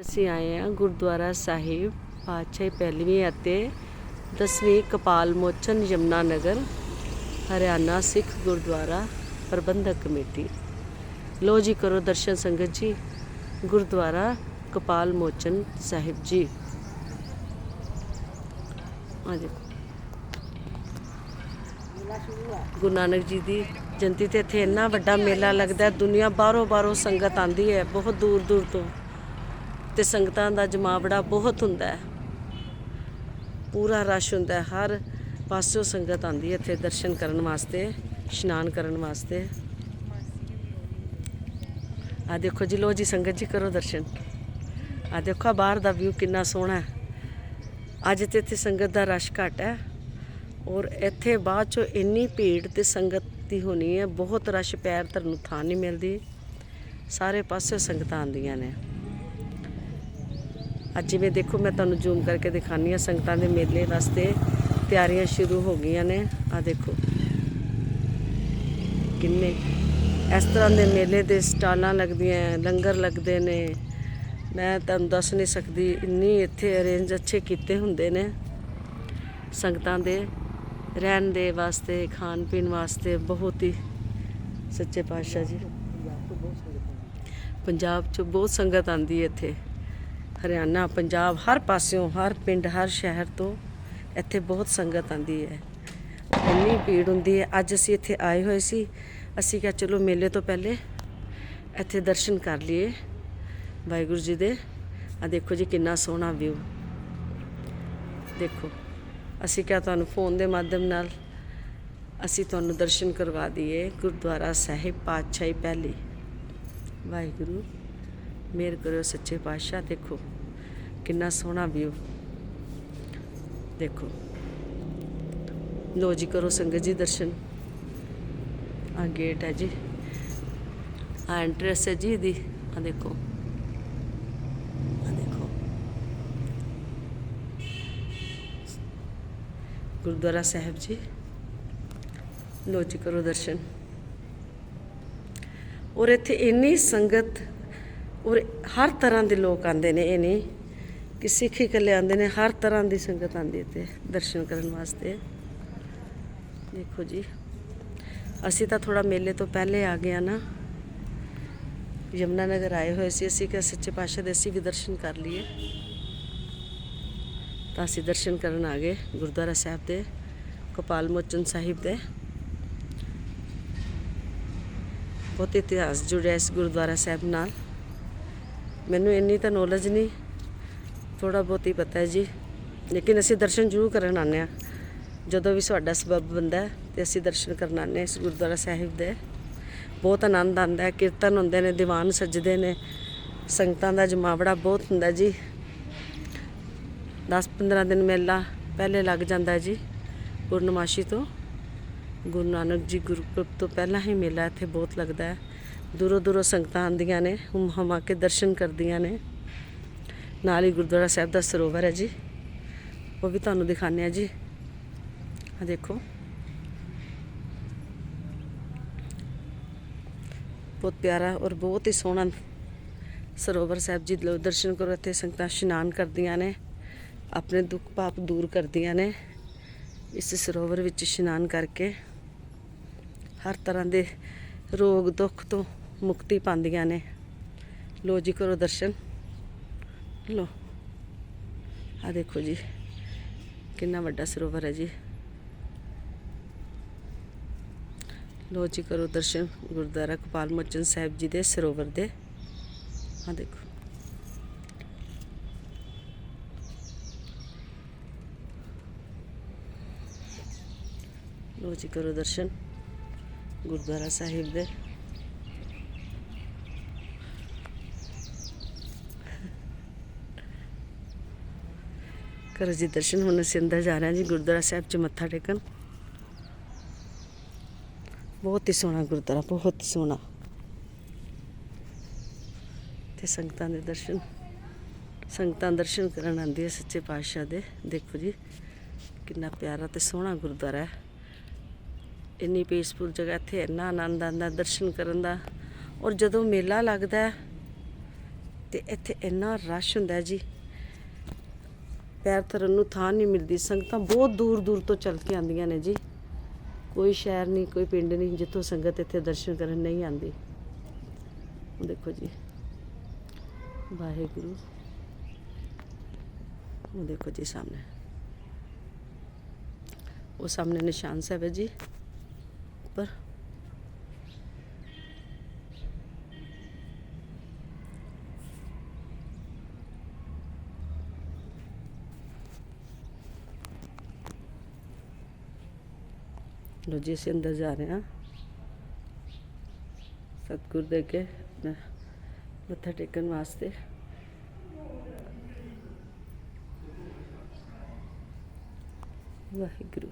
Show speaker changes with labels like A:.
A: ਅਸੀਂ ਆਏ ਹਾਂ ਗੁਰਦੁਆਰਾ ਸਾਹਿਬ, ਪਾਤਸ਼ਾਹੀ ਪਹਿਲਵੀਂ ਅਤੇ ਦਸਵੀਂ ਕਪਾਲ ਮੋਚਨ ਯਮਨਾ ਨਗਰ, ਹਰਿਆਣਾ ਸਿੱਖ ਗੁਰਦੁਆਰਾ ਪ੍ਰਬੰਧਕ ਕਮੇਟੀ। ਲੋ ਜੀ, ਕਰੋ ਦਰਸ਼ਨ ਸੰਗਤ ਜੀ, ਗੁਰਦੁਆਰਾ ਕਪਾਲ ਮੋਚਨ ਸਾਹਿਬ ਜੀ। ਆ ਦੇਖੋ। ਗੁਰੂ ਨਾਨਕ ਜੀ ਦੀ ਜਯੰਤੀ ਤੇ ਇੱਥੇ ਇੰਨਾ ਵੱਡਾ ਮੇਲਾ ਲੱਗਦਾ ਦੁਨੀਆ ਬਾਹਰੋਂ ਬਾਹਰੋਂ ਸੰਗਤ ਆਂਦੀ ਹੈ, ਬਹੁਤ ਦੂਰ ਦੂਰ ਤੋਂ। ਤੇ ਸੰਗਤਾਂ ਦਾ ਜਮਾਵੜਾ ਬਹੁਤ ਹੁੰਦਾ ਹੈ। ਪੂਰਾ ਰਸ਼ ਹੁੰਦਾ ਹਰ ਪਾਸਿਓਂ ਸੰਗਤ ਆਂਦੀ ਹੈ ਇੱਥੇ ਦਰਸ਼ਨ ਕਰਨ ਵਾਸਤੇ, ਇਸ਼ਨਾਨ ਕਰਨ ਵਾਸਤੇ। ਆ ਦੇਖੋ ਜੀ ਲੋ ਜੀ, ਸੰਗਤ ਜੀ, ਕਰੋ ਦਰਸ਼ਨ। ਆ ਦੇਖੋ ਬਾਹਰ ਦਾ ਵਿਊ ਕਿੰਨਾ ਸੋਹਣਾ ਹੈ। ਅੱਜ ਤੇ ਇੱਥੇ ਸੰਗਤ ਦਾ ਰਸ਼ ਘੱਟ ਹੈ ਔਰ ਇੱਥੇ ਬਾਅਦ ਚੋਂ ਇੰਨੀ ਭੀੜ ਤੇ ਸੰਗਤ ਦੀ ਹੋਣੀ ਹੈ। ਬਹੁਤ ਰਸ਼, ਪੈਰ ਧਰਨ ਨੂੰ ਥਾਂ ਨਹੀਂ ਮਿਲਦੀ। ਸਾਰੇ ਪਾਸੇ ਸੰਗਤਾਂ ਆਉਂਦੀਆਂ ਨੇ। ਅੱਜ ਜਿਵੇਂ ਦੇਖੋ, ਮੈਂ ਤੁਹਾਨੂੰ ਜ਼ੂਮ ਕਰਕੇ ਦਿਖਾਨੀ ਆ ਸੰਗਤਾਂ ਦੇ ਮੇਲੇ ਵਾਸਤੇ ਤਿਆਰੀਆਂ ਸ਼ੁਰੂ ਹੋ ਗਈਆਂ ਨੇ। ਆ ਦੇਖੋ। ਕਿੰਨੇ ਇਸ ਤਰ੍ਹਾਂ ਦੇ ਮੇਲੇ ਦੇ ਸਟਾਲਾਂ ਲੱਗਦੀਆਂ, ਲੰਗਰ ਲੱਗਦੇ ਨੇ। ਮੈਂ ਤੁਹਾਨੂੰ ਦੱਸ ਨਹੀਂ ਸਕਦੀ, ਇੰਨੀ ਇੱਥੇ ਅਰੇਂਜ ਅੱਛੇ ਕੀਤੇ ਹੁੰਦੇ ਨੇ। ਸੰਗਤਾਂ ਦੇ ਰਹਿਣ ਦੇ ਵਾਸਤੇ, ਖਾਣ ਪੀਣ ਵਾਸਤੇ ਬਹੁਤ ਹੀ ਸੱਚੇ ਪਾਤਸ਼ਾਹ ਜੀ। ਪੰਜਾਬ 'ਚ ਬਹੁਤ ਸੰਗਤ ਆਂਦੀ ਹੈ ਇੱਥੇ। ਹਰਿਆਣਾ, ਪੰਜਾਬ, ਹਰ ਪਾਸਿਓਂ, ਹਰ ਪਿੰਡ, ਹਰ ਸ਼ਹਿਰ ਤੋਂ ਇੱਥੇ ਬਹੁਤ ਸੰਗਤ ਆਂਦੀ ਹੈ। ਇੰਨੀ ਭੀੜ ਹੁੰਦੀ ਹੈ। ਅੱਜ ਅਸੀਂ ਇੱਥੇ ਆਏ ਹੋਏ ਸੀ। ਅਸੀਂ ਕਿਹਾ, ਚਲੋ ਮੇਲੇ ਤੋਂ ਪਹਿਲੇ ਇੱਥੇ ਦਰਸ਼ਨ ਕਰ ਲਈਏ ਵਾਹਿਗੁਰੂ ਜੀ ਦੇ। ਆ ਦੇਖੋ ਜੀ ਕਿੰਨਾ ਸੋਹਣਾ ਵਿਊ ਦੇਖੋ, ਅਸੀਂ ਕਿਹਾ ਤੁਹਾਨੂੰ ਫੋਨ ਦੇ ਮਾਧਿਅਮ ਨਾਲ ਅਸੀਂ ਤੁਹਾਨੂੰ ਦਰਸ਼ਨ ਕਰਵਾ ਦਈਏ ਗੁਰਦੁਆਰਾ ਸਾਹਿਬ ਪਾਤਸ਼ਾਹੀ ਪਹਿਲੀ। ਵਾਹਿਗੁਰੂ ਮਿਹਰ ਕਰਿਓ ਸੱਚੇ ਪਾਤਸ਼ਾਹ, ਦੇਖੋ ਕਿੰਨਾ ਸੋਹਣਾ ਵਿਊ ਦੇਖੋ। ਲੋ ਜੀ, ਕਰੋ ਸੰਗਤ ਜੀ ਦਰਸ਼ਨ। ਆ ਗੇਟ ਹੈ ਜੀ। ਆ ਐਂਟਰੈਂਸ ਹੈ ਜੀ ਇਹਦੀ। ਆ ਦੇਖੋ। ਆ ਦੇਖੋ। ਗੁਰਦੁਆਰਾ ਸਾਹਿਬ ਜੀ। ਲੋ ਜੀ, ਕਰੋ ਦਰਸ਼ਨ। ਔਰ ਇੱਥੇ ਇੰਨੀ ਸੰਗਤ ਔਰ ਹਰ ਤਰ੍ਹਾਂ ਦੇ ਲੋਕ ਆਉਂਦੇ ਨੇ, ਇਹ ਨਹੀਂ ਕਿ ਸਿੱਖ ਹੀ ਇਕੱਲੇ ਆਉਂਦੇ ਨੇ, ਹਰ ਤਰ੍ਹਾਂ ਦੀ ਸੰਗਤ ਆਉਂਦੀ ਇੱਥੇ ਦਰਸ਼ਨ ਕਰਨ ਵਾਸਤੇ। ਦੇਖੋ ਜੀ, ਅਸੀਂ ਤਾਂ ਥੋੜਾ ਮੇਲੇ ਤੋਂ ਪਹਿਲੇ ਆ ਗਏ ਆ ਨਾ। ਯਮਨਾ ਨਗਰ ਆਏ ਹੋਏ ਸੀ, ਅਸੀਂ ਕਿ ਸੱਚੇ ਪਾਤਸ਼ਾਹ ਦੇ ਅਸੀਂ ਵੀ ਦਰਸ਼ਨ ਕਰ ਲਈਏ। ਤਾਂ ਅਸੀਂ ਦਰਸ਼ਨ ਕਰਨ ਆ ਗਏ ਗੁਰਦੁਆਰਾ ਸਾਹਿਬ ਦੇ ਕਪਾਲ ਮੋਚਨ ਸਾਹਿਬ ਦੇ। ਬਹੁਤ ਇਤਿਹਾਸ ਜੁੜਿਆ ਇਸ ਗੁਰਦੁਆਰਾ ਸਾਹਿਬ ਨਾਲ। ਮੈਨੂੰ ਇੰਨੀ ਤਾਂ ਨੌਲੇਜ ਨਹੀਂ ਥੋੜਾ ਬਹੁਤ ਹੀ ਪਤਾ ਹੈ ਜੀ। ਲੇਕਿਨ ਅਸੀਂ ਦਰਸ਼ਨ ਜ਼ਰੂਰ ਕਰਨ ਆਉਂਦੇ ਹਾਂ। ਜਦੋਂ ਵੀ ਸਾਡਾ ਸਬਬ ਬੰਦਾ ਹੈ, ਤੇ ਅਸੀਂ ਦਰਸ਼ਨ ਕਰਨ ਆਉਂਦੇ ਹਾਂ ਇਸ ਗੁਰਦੁਆਰਾ ਸਾਹਿਬ ਦੇ। ਬਹੁਤ ਆਨੰਦ ਆਉਂਦਾ ਹੈ, ਕੀਰਤਨ ਹੁੰਦੇ ਨੇ, ਦੀਵਾਨ ਸਜਦੇ ਨੇ, ਸੰਗਤਾਂ ਦਾ ਜਮਾਵੜਾ ਬਹੁਤ ਹੁੰਦਾ ਜੀ। 10-15 ਦਿਨ ਮੇਲਾ ਪਹਿਲੇ ਲੱਗ ਜਾਂਦਾ ਜੀ, ਪੂਰਨਮਾਸ਼ੀ ਤੋਂ। ਗੁਰੂ ਨਾਨਕ ਜੀ ਗੁਰਪੁਰਬ ਤੋਂ ਪਹਿਲਾਂ ਹੀ ਮੇਲਾ ਇੱਥੇ ਬਹੁਤ ਲੱਗਦਾ ਹੈ। ਦੂਰੋਂ ਦੂਰੋਂ ਸੰਗਤਾਂ ਆਉਂਦੀਆਂ ਨੇ ਹੁਮ ਹਮਾ ਕੇ ਦਰਸ਼ਨ ਕਰਦੀਆਂ ਨੇ। ਨਾਲ ਹੀ ਗੁਰਦੁਆਰਾ ਸਾਹਿਬ ਦਾ ਸਰੋਵਰ ਹੈ ਜੀ। ਉਹ ਵੀ ਤੁਹਾਨੂੰ ਦਿਖਾਉਂਦੇ ਆ ਜੀ। ਆ ਦੇਖੋ। ਬਹੁਤ ਪਿਆਰਾ ਔਰ ਬਹੁਤ ਹੀ ਸੋਹਣਾ ਸਰੋਵਰ ਸਾਹਿਬ ਜੀ ਦੇ ਦਰਸ਼ਨ ਕਰੋ। ਇੱਥੇ ਸੰਗਤਾਂ ਇਸ਼ਨਾਨ ਕਰਦੀਆਂ ਨੇ, ਆਪਣੇ ਦੁੱਖ ਪਾਪ ਦੂਰ ਕਰਦੀਆਂ ਨੇ। ਇਸ ਸਰੋਵਰ ਵਿੱਚ ਇਸ਼ਨਾਨ ਕਰਕੇ ਹਰ ਤਰ੍ਹਾਂ ਦੇ ਰੋਗ, ਦੁੱਖ ਤੋਂ ਮੁਕਤੀ ਪਾਉਂਦੀਆਂ ਨੇ। ਲੋ ਜੀ ਕਰੋ ਦਰਸ਼ਨ। ਲੋ ਆ ਦੇਖੋ ਜੀ, ਕਿੰਨਾ ਵੱਡਾ ਸਰੋਵਰ ਹੈ ਜੀ। ਲੋ ਜੀ ਕਰੋ ਦਰਸ਼ਨ, ਗੁਰਦੁਆਰਾ ਕਪਾਲ ਮੋਚਨ ਸਾਹਿਬ ਜੀ ਦੇ ਸਰੋਵਰ ਦੇ। ਆ ਦੇਖੋ। ਲੋ ਜੀ ਕਰੋ ਦਰਸ਼ਨ, ਗੁਰਦੁਆਰਾ ਸਾਹਿਬ ਦੇ। ਕਰੋ ਜੀ ਦਰਸ਼ਨ ਹੁਣ ਅਸੀਂ ਅੰਦਰ ਜਾ ਰਹੇ ਹਾਂ ਜੀ, ਗੁਰਦੁਆਰਾ ਸਾਹਿਬ 'ਚ ਮੱਥਾ ਟੇਕਣ। ਬਹੁਤ ਹੀ ਸੋਹਣਾ ਗੁਰਦੁਆਰਾ, ਬਹੁਤ ਹੀ ਸੋਹਣਾ। ਤੇ ਸੰਗਤਾਂ ਦੇ ਦਰਸ਼ਨ, ਸੰਗਤਾਂ ਦਰਸ਼ਨ ਕਰਨ ਆਉਂਦੀ ਸੱਚੇ ਪਾਤਸ਼ਾਹ ਦੇ। ਦੇਖੋ ਜੀ, ਕਿੰਨਾ ਪਿਆਰਾ ਤੇ ਸੋਹਣਾ ਗੁਰਦੁਆਰਾ ਹੈ। ਇੰਨੀ ਪੀਸਫੁਲ ਜਗ੍ਹਾ ਇੱਥੇ, ਇੰਨਾ ਆਨੰਦ ਆਉਂਦਾ ਦਰਸ਼ਨ ਕਰਨ ਦਾ। ਔਰ ਜਦੋਂ ਮੇਲਾ ਲੱਗਦਾ ਹੈ, ਤੇ ਇੱਥੇ ਇੰਨਾ ਰਸ਼ ਹੁੰਦਾ ਜੀ। ਪੈਰ ਧਰਨ ਨੂੰ ਥਾਂ ਨਹੀਂ ਮਿਲਦੀ, ਸੰਗਤਾਂ ਬਹੁਤ ਦੂਰ ਦੂਰ ਤੋਂ ਚੱਲ ਕੇ ਆਉਂਦੀਆਂ ਨੇ ਜੀ। ਕੋਈ ਸ਼ਹਿਰ ਨਹੀਂ, ਕੋਈ ਪਿੰਡ ਨਹੀਂ, ਜਿੱਥੋਂ ਸੰਗਤ ਇੱਥੇ ਦਰਸ਼ਨ ਕਰਨ ਨਹੀਂ ਆਉਂਦੀ। ਉਹ ਦੇਖੋ ਜੀ, ਵਾਹਿਗੁਰੂ। ਉਹ ਦੇਖੋ ਜੀ ਸਾਹਮਣੇ। ਉਹ ਸਾਹਮਣੇ ਨਿਸ਼ਾਨ ਸਾਹਿਬ ਹੈ ਜੀ, ਉੱਪਰ। ਲੋ ਜੀ ਅਸੀਂ ਅੰਦਰ ਜਾ ਰਹੇ ਹਾਂ ਸਤਿਗੁਰ ਦੇ ਕੇ ਆਪਣਾ ਮੱਥਾ ਟੇਕਣ ਵਾਸਤੇ ਵਾਹਿਗੁਰੂ